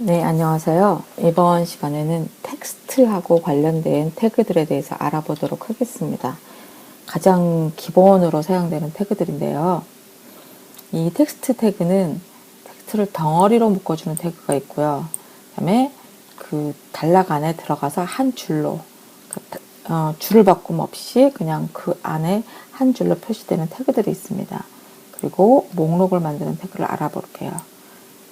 네, 안녕하세요. 이번 시간에는 텍스트하고 관련된 태그들에 대해서 알아보도록 하겠습니다. 가장 기본으로 사용되는 태그들인데요. 이 텍스트 태그는 텍스트를 덩어리로 묶어주는 태그가 있고요. 그 다음에 그 단락 안에 들어가서 한 줄로, 어, 줄을 바꿈 없이 그냥 그 안에 한 줄로 표시되는 태그들이 있습니다. 그리고 목록을 만드는 태그를 알아볼게요.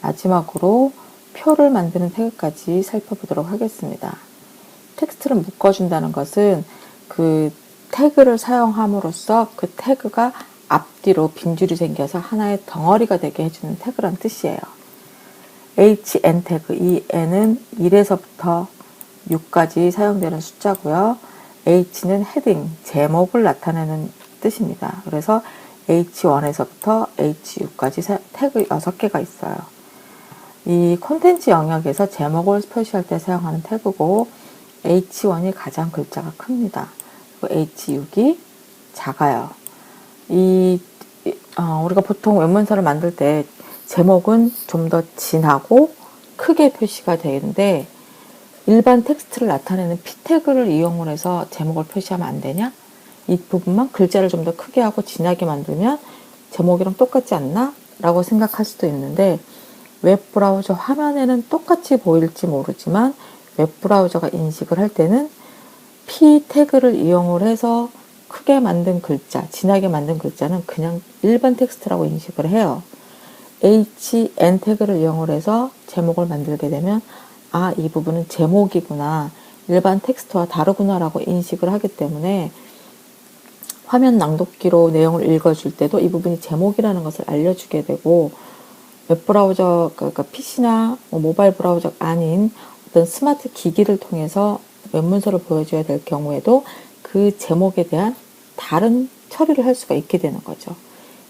마지막으로 표를 만드는 태그까지 살펴보도록 하겠습니다. 텍스트를 묶어준다는 것은 그 태그를 사용함으로써 그 태그가 앞뒤로 빈줄이 생겨서 하나의 덩어리가 되게 해주는 태그란 뜻이에요. hn 태그, 이 n은 1에서부터 6까지 사용되는 숫자고요. h는 헤딩, 제목을 나타내는 뜻입니다. 그래서 h1에서부터 h6까지 태그 6개가 있어요. 이 콘텐츠 영역에서 제목을 표시할 때 사용하는 태그고 H1이 가장 글자가 큽니다. H6이 작아요. 이 어, 우리가 보통 wen문서를 만들 때 제목은 좀 더 진하고 크게 표시가 되는데 일반 텍스트를 나타내는 p 태그를 이용을 해서 제목을 표시하면 안 되냐? 이 부분만 글자를 좀 더 크게 하고 진하게 만들면 제목이랑 똑같지 않나? 라고 생각할 수도 있는데 웹브라우저 화면에는 똑같이 보일지 모르지만 웹브라우저가 인식을 할 때는 p 태그를 이용을 해서 크게 만든 글자, 진하게 만든 글자는 그냥 일반 텍스트라고 인식을 해요. hn 태그를 이용을 해서 제목을 만들게 되면 아, 이 부분은 제목이구나. 일반 텍스트와 다르구나라고 인식을 하기 때문에 화면 낭독기로 내용을 읽어줄 때도 이 부분이 제목이라는 것을 알려주게 되고 웹 브라우저, 그러니까 PC나 뭐 모바일 브라우저 아닌 어떤 스마트 기기를 통해서 웹문서를 보여줘야 될 경우에도 그 제목에 대한 다른 처리를 할 수가 있게 되는 거죠.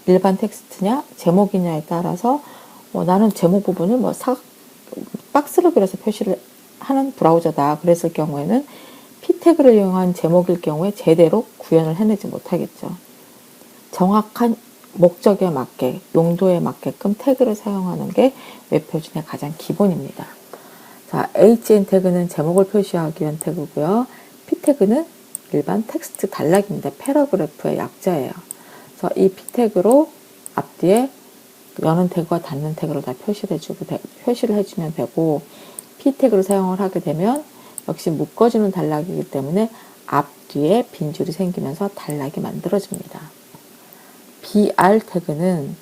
일반 텍스트냐, 제목이냐에 따라서 어, 나는 제목 부분을 뭐 사, 박스로 그려서 표시를 하는 브라우저다. 그랬을 경우에는 p 태그를 이용한 제목일 경우에 제대로 구현을 해내지 못하겠죠. 정확한 목적에 맞게, 용도에 맞게끔 태그를 사용하는 게 웹표준의 가장 기본입니다. 자, HN 태그는 제목을 표시하기 위한 태그고요. P 태그는 일반 텍스트 단락입니다. 패러그래프의 약자예요. 그래서 이 P 태그로 앞뒤에 여는 태그와 닫는 태그를 다 표시를 해주고, 표시를 해주면 되고, P 태그를 사용을 하게 되면 역시 묶어주는 단락이기 때문에 앞 뒤에 빈줄이 생기면서 단락이 만들어집니다. BR 태그는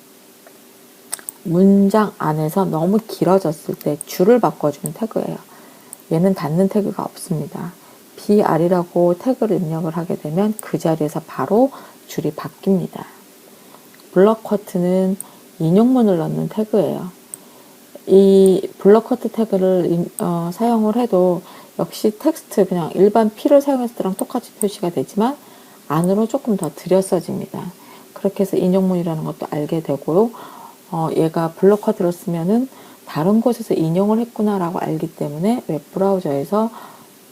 문장 안에서 너무 길어졌을 때 줄을 바꿔주는 태그예요. 얘는 닫는 태그가 없습니다. BR이라고 태그를 입력을 하게 되면 그 자리에서 바로 줄이 바뀝니다. 블럭 커트는 인용문을 넣는 태그예요. 이 블럭 커트 태그를 어, 사용을 해도 역시 텍스트 그냥 일반 P를 사용했을 때랑 똑같이 표시가 되지만 안으로 조금 더 들여 써집니다. 그렇게 해서 인용문이라는 것도 알게 되고요. 어, 얘가 블록커트로 쓰면은 다른 곳에서 인용을 했구나라고 알기 때문에 웹브라우저에서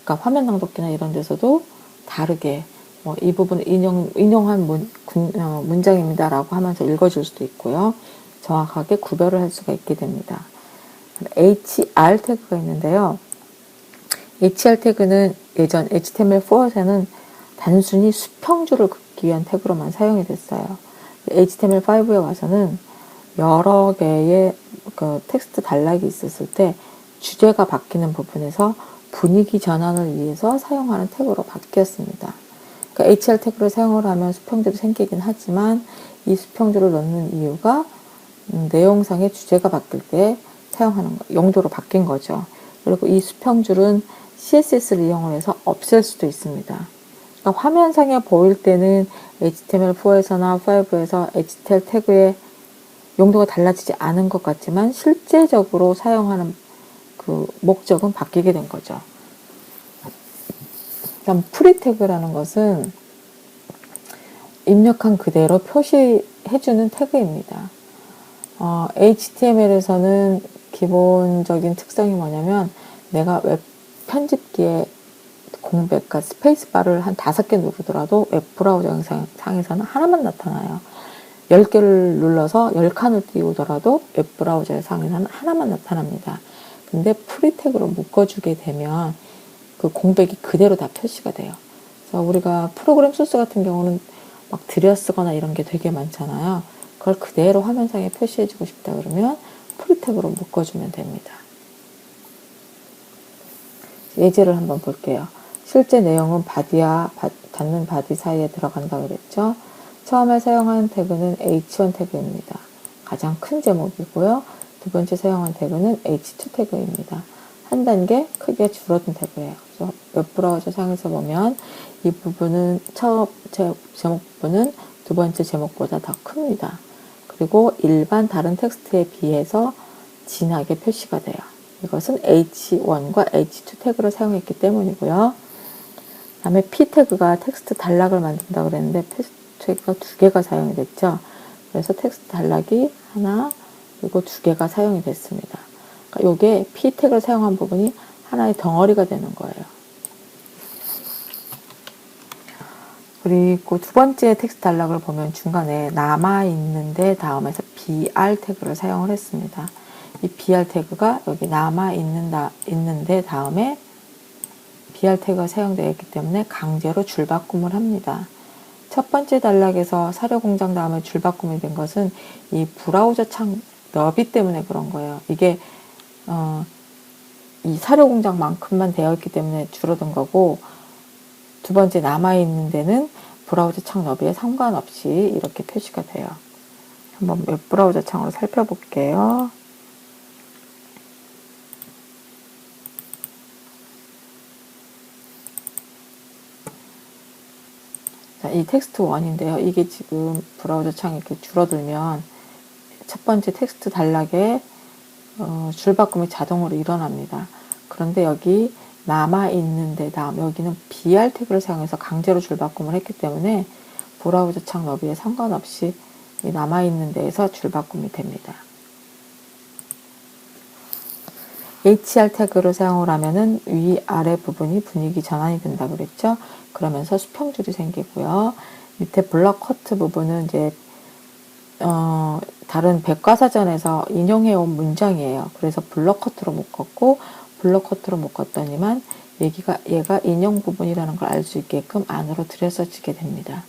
그러니까 화면 낭독기나 이런 데서도 다르게 뭐 이 부분을 인용, 인용한 문, 군, 어, 문장입니다라고 하면서 읽어줄 수도 있고요. 정확하게 구별을 할 수가 있게 됩니다. HR 태그가 있는데요. HR 태그는 예전 HTML4에서는 단순히 수평줄을 위한 태그로만 사용이 됐어요. HTML5에 와서는 여러 개의 그 텍스트 단락이 있었을 때 주제가 바뀌는 부분에서 분위기 전환을 위해서 사용하는 태그로 바뀌었습니다. 그러니까 HR 태그를 사용을 하면 수평줄이 생기긴 하지만 이 수평줄을 넣는 이유가 음, 내용상의 주제가 바뀔 때 사용하는 용도로 바뀐 거죠. 그리고 이 수평줄은 CSS를 이용해서 없앨 수도 있습니다. 그러니까 화면상에 보일 때는 HTML4에서나 5에서 HTML 태그의 용도가 달라지지 않은 것 같지만 실제적으로 사용하는 그 목적은 바뀌게 된 거죠. 그다음 프리 태그라는 것은 입력한 그대로 표시해주는 태그입니다. 어, HTML에서는 기본적인 특성이 뭐냐면 내가 웹 편집기에 공백과 스페이스바를 한 다섯 개 누르더라도 웹브라우저 영상상에서는 하나만 나타나요. 10개를 눌러서 10칸을 띄우더라도 웹브라우저 상에서는 하나만 나타납니다. 근데 프리 태그로 묶어주게 되면 그 공백이 그대로 다 표시가 돼요. 그래서 우리가 프로그램 소스 같은 경우는 막 들여쓰거나 이런 게 되게 많잖아요. 그걸 그대로 화면상에 표시해주고 싶다 그러면 프리 태그로 묶어주면 됩니다. 예제를 한번 볼게요. 실제 내용은 바디와 바- 닫는 바디 사이에 들어간다 그랬죠. 처음에 사용한 태그는 H1 태그입니다. 가장 큰 제목이고요. 두 번째 사용한 태그는 H2 태그입니다. 한 단계 크게 줄어든 태그예요. 그래서 웹 브라우저 상에서 보면 이 부분은 첫 제, 제목 부분은 두 번째 제목보다 더 큽니다. 그리고 일반 다른 텍스트에 비해서 진하게 표시가 돼요. 이것은 H1과 H2 태그를 사용했기 때문이고요. 다음에 P 태그가 텍스트 단락을 만든다 그랬는데 태그가 두 개가 사용이 됐죠. 그래서 텍스트 단락이 하나 그리고 두 개가 사용이 됐습니다. 그러니까 이게 P 태그를 사용한 부분이 하나의 덩어리가 되는 거예요. 그리고 두 번째 텍스트 단락을 보면 중간에 남아 있는데 다음에서 BR 태그를 사용을 했습니다. 이 BR 태그가 여기 남아 있는다 있는데 다음에 사용되어 있기 때문에 강제로 줄바꿈을 합니다. 첫 번째 단락에서 사료 공장 다음에 줄바꿈이 된 것은 이 브라우저 창 너비 때문에 그런 거예요. 이게 어, 이 사료 공장만큼만 되어 있기 때문에 줄어든 거고 두 번째 남아 있는 데는 브라우저 창 너비에 상관없이 이렇게 표시가 돼요. 한번 웹 브라우저 창으로 살펴볼게요. 이 텍스트 1인데요. 이게 지금 브라우저 창이 이렇게 줄어들면 첫 번째 텍스트 단락에 어, 줄바꿈이 자동으로 일어납니다. 그런데 여기 남아 있는 데 다음 여기는 BR 태그를 사용해서 강제로 줄바꿈을 했기 때문에 브라우저 창 너비에 상관없이 이 남아 있는 데에서 줄바꿈이 됩니다. HR 태그를 사용을 하면은 위 아래 부분이 분위기 전환이 된다 그랬죠. 그러면서 수평줄이 생기고요. 밑에 블럭 커트 부분은 이제 어, 다른 백과사전에서 인용해온 문장이에요. 그래서 블럭 커트로 묶었고 블럭 커트로 묶었더니만 얘기가 얘가 인용 부분이라는 걸 알 수 있게끔 안으로 들여서지게 됩니다.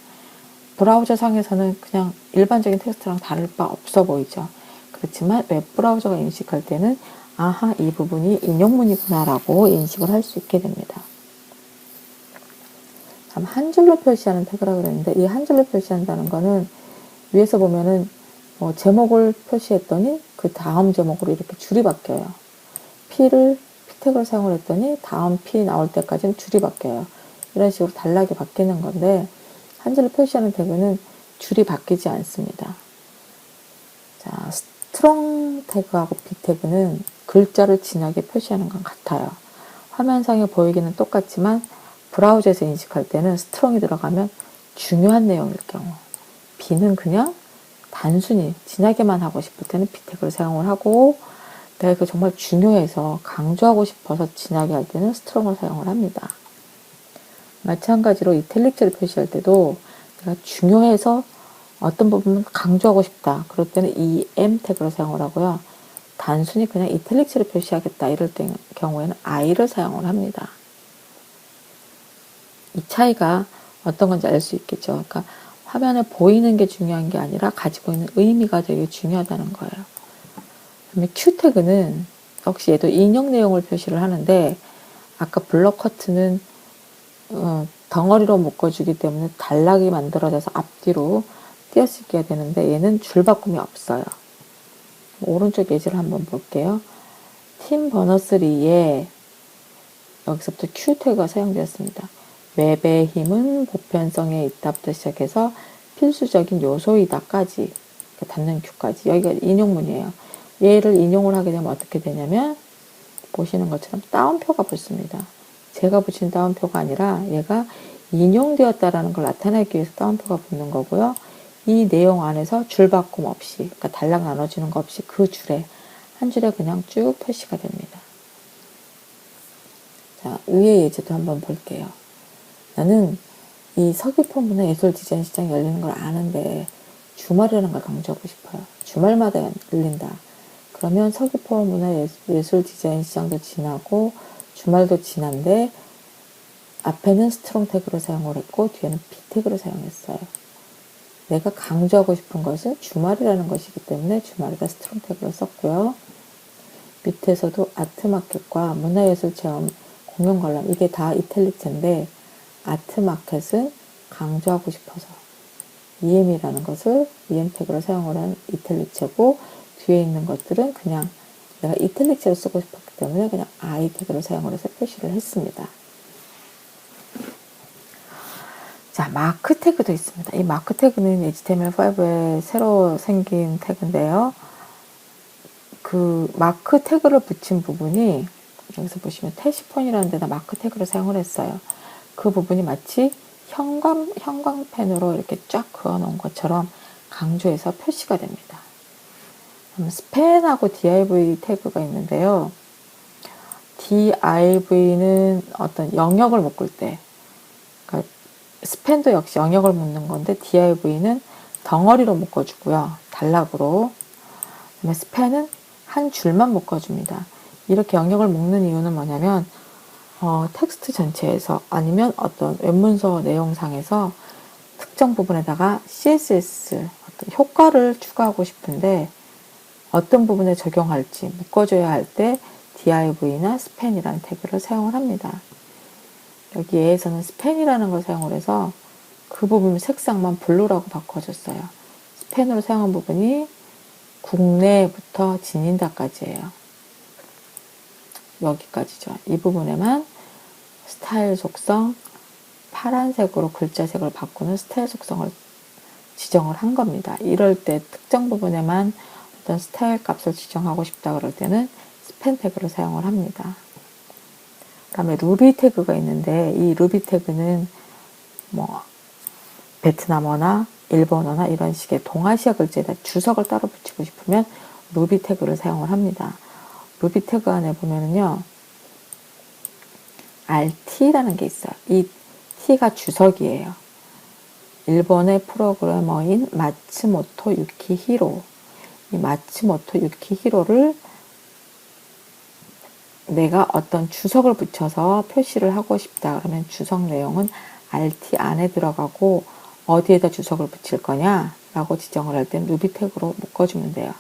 브라우저 상에서는 그냥 일반적인 텍스트랑 다를 바 없어 보이죠. 그렇지만 웹 브라우저가 인식할 때는 아하 이 부분이 인용문이구나라고 인식을 할 수 있게 됩니다. 다음 한 줄로 표시하는 태그라 그랬는데 이 한 줄로 표시한다는 거는 위에서 보면은 뭐 제목을 표시했더니 그 다음 제목으로 이렇게 줄이 바뀌어요. P를 P 태그를 사용을 했더니 다음 P 나올 때까지는 줄이 바뀌어요. 이런 식으로 단락이 바뀌는 건데 한 줄로 표시하는 태그는 줄이 바뀌지 않습니다. 자, 스트롱 태그하고 B 태그는 글자를 진하게 표시하는 것 같아요. 화면상에 보이기는 똑같지만 브라우저에서 인식할 때는 스트롱이 들어가면 중요한 내용일 경우 B는 그냥 단순히 진하게만 하고 싶을 때는 B 태그를 사용을 하고 내가 그 정말 중요해서 강조하고 싶어서 진하게 할 때는 스트롱을 사용을 합니다. 마찬가지로 이탈릭체를 표시할 때도 내가 중요해서 어떤 부분은 강조하고 싶다. 그럴 때는 EM 태그를 사용을 하고요. 단순히 그냥 이탈릭체를 표시하겠다. 이럴 때 경우에는 I를 사용을 합니다. 이 차이가 어떤 건지 알 수 있겠죠. 그러니까 화면에 보이는 게 중요한 게 아니라 가지고 있는 의미가 되게 중요하다는 거예요. 그다음에 Q 태그는 역시 얘도 인용 내용을 표시를 하는데 아까 블럭 커트는 어, 덩어리로 묶어주기 때문에 단락이 만들어져서 앞뒤로 띄어쓰기가 되는데 얘는 줄바꿈이 없어요. 오른쪽 예제를 한번 볼게요. 팀 버너3에 여기서부터 Q 태그가 사용되었습니다. 웹의 힘은 보편성에 있다부터 시작해서 필수적인 요소이다까지 닫는 Q까지 여기가 인용문이에요. 얘를 인용을 하게 되면 어떻게 되냐면 보시는 것처럼 따옴표가 붙습니다. 제가 붙인 따옴표가 아니라 얘가 인용되었다라는 걸 나타내기 위해서 따옴표가 붙는 거고요. 이 내용 안에서 줄바꿈 없이, 그러니까 단락 나눠지는 거 없이 그 줄에, 한 줄에 그냥 쭉 표시가 됩니다. 자, 위에 예제도 한번 볼게요. 나는 이 서귀포 문화 예술 디자인 시장이 열리는 걸 아는데 주말이라는 걸 강조하고 싶어요. 주말마다 열린다. 그러면 서귀포 문화 예술 디자인 시장도 지나고 주말도 지난데 앞에는 스트롱 태그로 사용을 했고 뒤에는 비 태그로 사용했어요. 내가 강조하고 싶은 것은 주말이라는 것이기 때문에 주말에다 스트롱 태그를 썼고요. 밑에서도 아트마켓과 문화예술 체험 공연 관람 이게 다 이탈리체인데 아트마켓은 강조하고 싶어서 EM이라는 것을 EM 태그로 사용을 한 이탈리체고 뒤에 있는 것들은 그냥 내가 이탈리체로 쓰고 싶었기 때문에 그냥 I 태그를 사용을 해서 표시를 했습니다. 자, 마크 태그도 있습니다. 이 마크 태그는 HTML5에 새로 생긴 태그인데요. 그 마크 태그를 붙인 부분이 여기서 보시면 태시폰이라는 데다 마크 태그를 사용을 했어요. 그 부분이 마치 형광, 형광펜으로 이렇게 쫙 그어 놓은 것처럼 강조해서 표시가 됩니다. 스팬하고 div 태그가 있는데요. div는 어떤 영역을 묶을 때, 그러니까 스팬도 역시 영역을 묶는 건데 div는 덩어리로 묶어주고요. 단락으로. 스팬은 한 줄만 묶어줍니다. 이렇게 영역을 묶는 이유는 뭐냐면 어, 텍스트 전체에서 아니면 어떤 웹문서 내용상에서 특정 부분에다가 CSS 어떤 효과를 추가하고 싶은데 어떤 부분에 적용할지 묶어줘야 할 때 div나 span이라는 태그를 사용을 합니다. 여기 에서는 span이라는 걸 사용을 해서 그 부분 색상만 블루라고 바꿔줬어요. 스팬으로 사용한 부분이 국내부터 지닌다까지예요. 여기까지죠. 이 부분에만 스타일 속성 파란색으로 글자색을 바꾸는 스타일 속성을 지정을 한 겁니다. 이럴 때 특정 부분에만 어떤 스타일 값을 지정하고 싶다 그럴 때는 스팬 태그를 사용을 합니다. 그 다음에 루비 태그가 있는데 이 루비 태그는 뭐 베트남어나 일본어나 이런 식의 동아시아 글자에다 주석을 따로 붙이고 싶으면 루비 태그를 사용을 합니다. 루비 태그 안에 보면은요, RT라는 게 있어요. 이 T가 주석이에요. 일본의 프로그래머인 마츠모토 유키히로. 이 마츠모토 유키히로를 내가 어떤 주석을 붙여서 표시를 하고 싶다. 그러면 주석 내용은 RT 안에 들어가고 어디에다 주석을 붙일 거냐? 라고 지정을 할 땐 루비 태그로 묶어주면 돼요.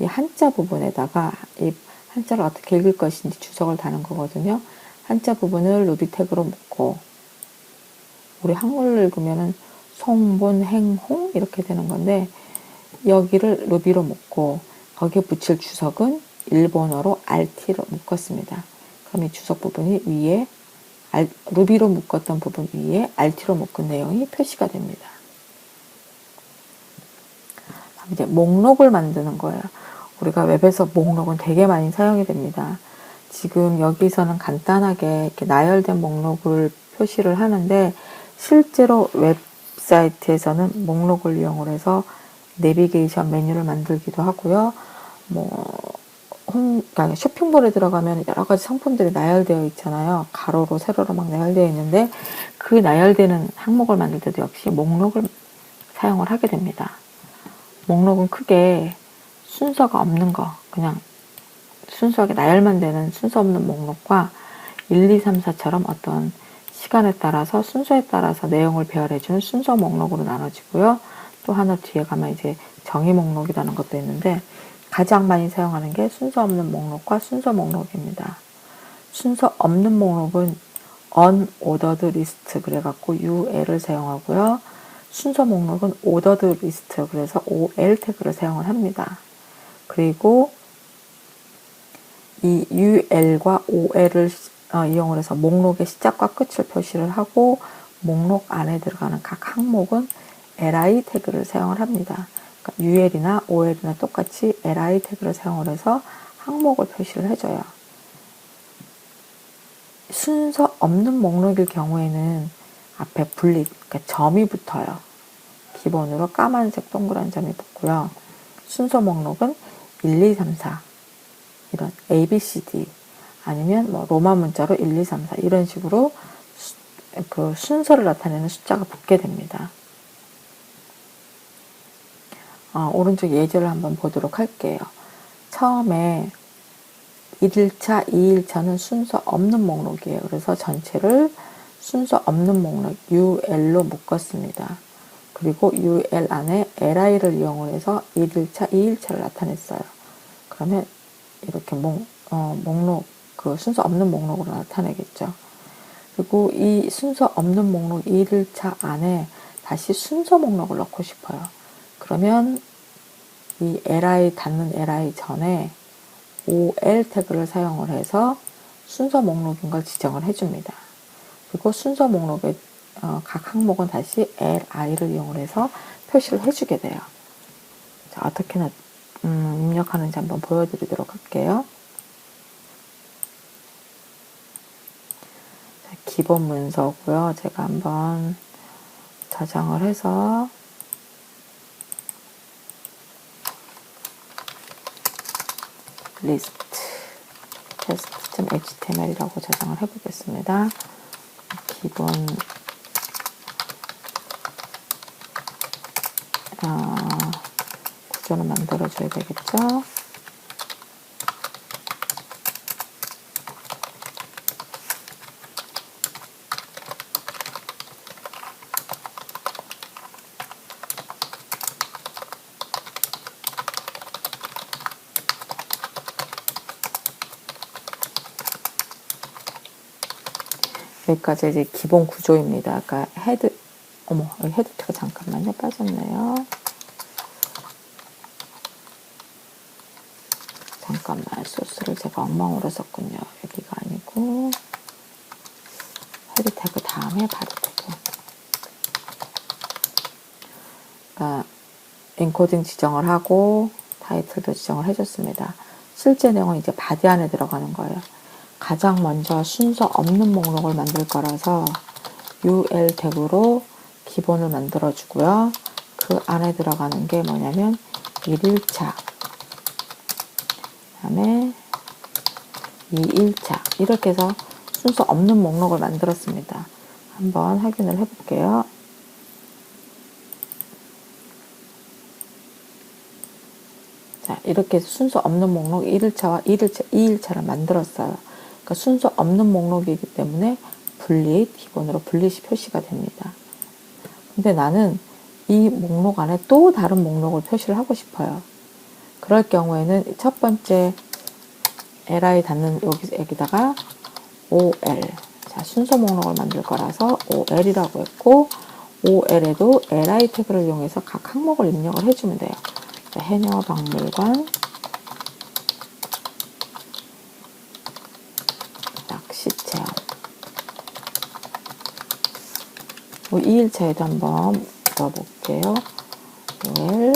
이 한자 부분에다가 이 한자를 어떻게 읽을 것인지 주석을 다는 거거든요. 한자 부분을 루비 태그로 묶고 우리 한글로 읽으면은 송본 행홍 이렇게 되는 건데 여기를 루비로 묶고 거기에 붙일 주석은 일본어로 RT로 묶었습니다. 그럼 이 주석 부분이 위에 루비로 묶었던 부분 위에 RT로 묶은 내용이 표시가 됩니다. 이제 목록을 만드는 거예요. 우리가 웹에서 목록은 되게 많이 사용이 됩니다. 지금 여기서는 간단하게 이렇게 나열된 목록을 표시를 하는데 실제로 웹사이트에서는 목록을 이용을 해서 내비게이션 메뉴를 만들기도 하고요. 뭐 홈, 그러니까 쇼핑몰에 들어가면 여러 가지 상품들이 나열되어 있잖아요. 가로로, 세로로 막 나열되어 있는데 그 나열되는 항목을 만들 때도 역시 목록을 사용을 하게 됩니다. 목록은 크게 순서가 없는 거, 그냥 순수하게 나열만 되는 순서 없는 목록과 1, 2, 3, 4처럼 어떤 시간에 따라서 순서에 따라서 내용을 배열해주는 순서 목록으로 나눠지고요. 또 하나 뒤에 가면 이제 정의 목록이라는 것도 있는데 가장 많이 사용하는 게 순서 없는 목록과 순서 목록입니다. 순서 없는 목록은 unordered list 그래갖고 ul을 사용하고요. 순서 목록은 ordered list 그래서 ol 태그를 사용을 합니다. 그리고 이 ul과 ol을 어, 이용을 해서 목록의 시작과 끝을 표시를 하고 목록 안에 들어가는 각 항목은 li 태그를 사용을 합니다. 그러니까 ul이나 ol이나 똑같이 li 태그를 사용을 해서 항목을 표시를 해줘요. 순서 없는 목록일 경우에는 앞에 분리, 그러니까 점이 붙어요. 기본으로 까만색 동그란 점이 붙고요. 순서 목록은 1, 2, 3, 4 이런 A, B, C, D 아니면 뭐 로마 문자로 1, 2, 3, 4 이런 식으로 수, 그 순서를 나타내는 숫자가 붙게 됩니다. 어, 오른쪽 예제를 한번 보도록 할게요. 처음에 1일차, 2일차는 순서 없는 목록이에요. 그래서 전체를 순서 없는 목록 UL로 묶었습니다. 그리고 UL 안에 LI를 이용해서 1일차, 2일차를 나타냈어요. 그러면 이렇게 목, 어, 목록, 그 순서 없는 목록으로 나타내겠죠. 그리고 이 순서 없는 목록 1일차 안에 다시 순서 목록을 넣고 싶어요. 그러면 이 li 닫는 li 전에 ol 태그를 사용을 해서 순서 목록인 걸 지정을 해줍니다. 그리고 순서 목록의 어, 각 항목은 다시 li를 이용해서 표시를 해주게 돼요. 자, 어떻게 나, 음, 입력하는지 한번 보여드리도록 할게요. 자, 기본 문서고요. 제가 한번 저장을 해서 리스트 test.html이라고 저장을 해보겠습니다. 기본 어, 구조를 만들어줘야 되겠죠. 여기까지 이제 기본 구조입니다. 아까 헤드, 어머, 여기 헤드 태가 잠깐만요. 빠졌네요. 잠깐만, 소스를 제가 엉망으로 썼군요. 여기가 아니고, 헤드 태그 다음에 태그. 그러니까, 엔코딩 지정을 하고, 타이틀도 지정을 해줬습니다. 실제 내용은 이제 바디 안에 들어가는 거예요. 가장 먼저 순서 없는 목록을 만들 거라서 UL 태그로 기본을 만들어 주고요. 그 안에 들어가는 게 뭐냐면 1일차 그 다음에 2일차 이렇게 해서 순서 없는 목록을 만들었습니다. 한번 확인을 해볼게요. 자, 이렇게 순서 없는 목록 1일차와 1일차, 2일차를 만들었어요. 그러니까 순서 없는 목록이기 때문에 분리, 기본으로 분리시 표시가 됩니다. 근데 나는 이 목록 안에 또 다른 목록을 표시를 하고 싶어요. 그럴 경우에는 첫 번째 li 여기, 여기다가 ol. 자, 순서 목록을 만들 거라서 ol이라고 했고, ol에도 li 태그를 이용해서 각 항목을 입력을 해주면 돼요. 자, 해녀 박물관, 낚시 체험. 2일차에도 한번 넣어볼게요. ol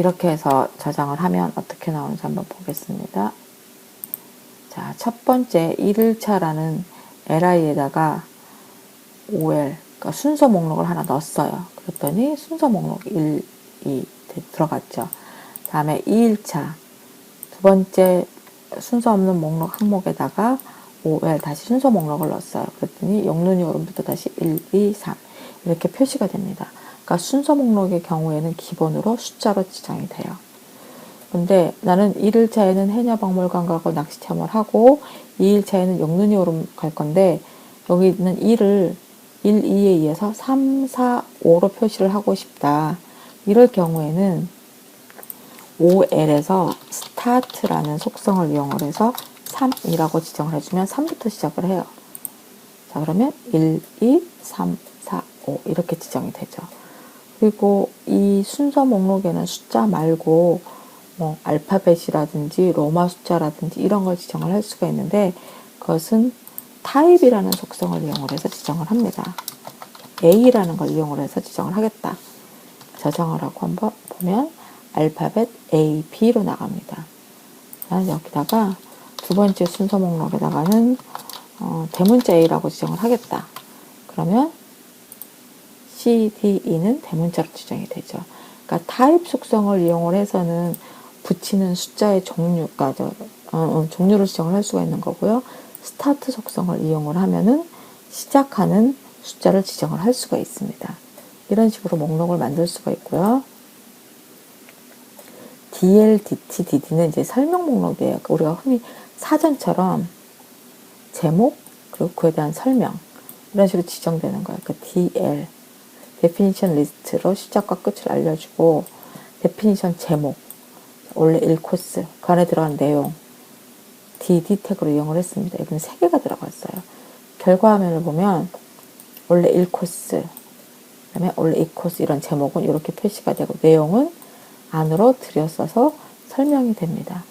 이렇게 해서 저장을 하면 어떻게 나오는지 한번 보겠습니다. 자, 첫 번째 1일차라는 li에다가 ol, 그러니까 순서 목록을 하나 넣었어요. 그랬더니 순서 목록 1, 2 들어갔죠. 다음에 2일차, 두 번째 순서 없는 목록 항목에다가 ol 다시 순서 목록을 넣었어요. 그랬더니 영문이 오른부터 다시 1, 2, 3 이렇게 표시가 됩니다. 그러니까 순서 목록의 경우에는 기본으로 숫자로 지정이 돼요. 근데 나는 1일차에는 해녀 박물관 가고 낚시 체험을 하고 2일차에는 영눈이 오름 갈 건데 여기 있는 1을 1, 2에 의해서 3, 4, 5로 표시를 하고 싶다. 이럴 경우에는 OL에서 start라는 속성을 이용을 해서 3이라고 지정을 해주면 3부터 시작을 해요. 자, 그러면 1, 2, 3, 4, 5 이렇게 지정이 되죠. 그리고 이 순서 목록에는 숫자 말고 뭐 알파벳이라든지 로마 숫자라든지 이런 걸 지정을 할 수가 있는데 그것은 타입이라는 속성을 이용을 해서 지정을 합니다. A라는 걸 이용을 해서 지정을 하겠다. 저장을 하고 한번 보면 알파벳 A, B로 나갑니다. 여기다가 두 번째 순서 목록에다가는 어, 대문자 A라고 지정을 하겠다. 그러면 CDE는 대문자로 지정이 되죠. 그러니까 타입 속성을 이용을 해서는 붙이는 숫자의 종류, 그러니까 저, 어, 어, 종류를 지정을 할 수가 있는 거고요. 스타트 속성을 이용을 하면은 시작하는 숫자를 지정을 할 수가 있습니다. 이런 식으로 목록을 만들 수가 있고요. DLDT, DD는 이제 설명 목록이에요. 그러니까 우리가 흔히 사전처럼 제목 그리고 그에 대한 설명 이런 식으로 지정되는 거예요. 그 DL 데피니션 리스트로 시작과 끝을 알려주고 데피니션 제목 원래 1코스 그 안에 들어간 내용 DD 태그로 이용을 했습니다. 여기는 3개가 들어갔어요. 결과 화면을 보면 원래 1코스 그 다음에 원래 2코스 이런 제목은 이렇게 표시가 되고 내용은 안으로 들여써서 설명이 됩니다.